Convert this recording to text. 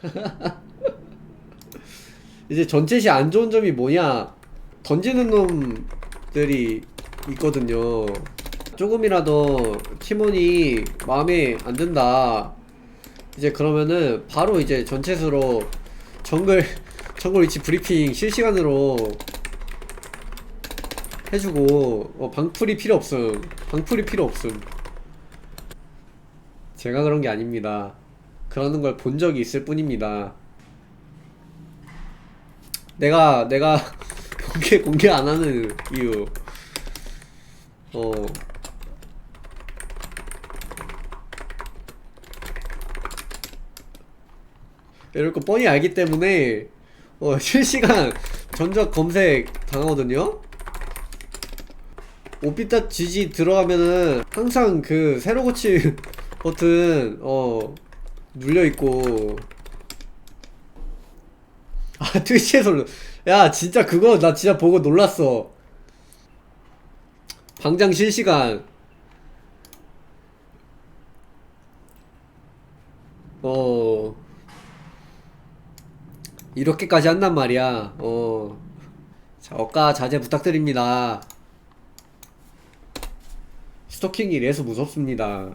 이제 전체시 안 좋은 점이 뭐냐? 던지는 놈들이 있거든요. 조금이라도 팀원이 마음에 안 든다. 이제 그러면은 바로 이제 전체수로 정글 정글 위치 브리핑 실시간으로 해주고 어, 방풀이 필요 없음. 방풀이 필요 없음. 제가 그런 게 아닙니다 그러는 걸 본 적이 있을 뿐입니다. 내가 내가 공개 공개 안 하는 이유. 어. 이럴 거 뻔히 알기 때문에 어 실시간 전적 검색 당하거든요? 오피타 GG 들어가면은 항상 그 새로 고친 버튼 어 눌려 있고. 아 트위치에서 야 진짜 그거 나 진짜 보고 놀랐어. 방장 실시간. 어. 이렇게까지 한단 말이야. 어. 자, 억가 자제 부탁드립니다. 스토킹이 이래서 무섭습니다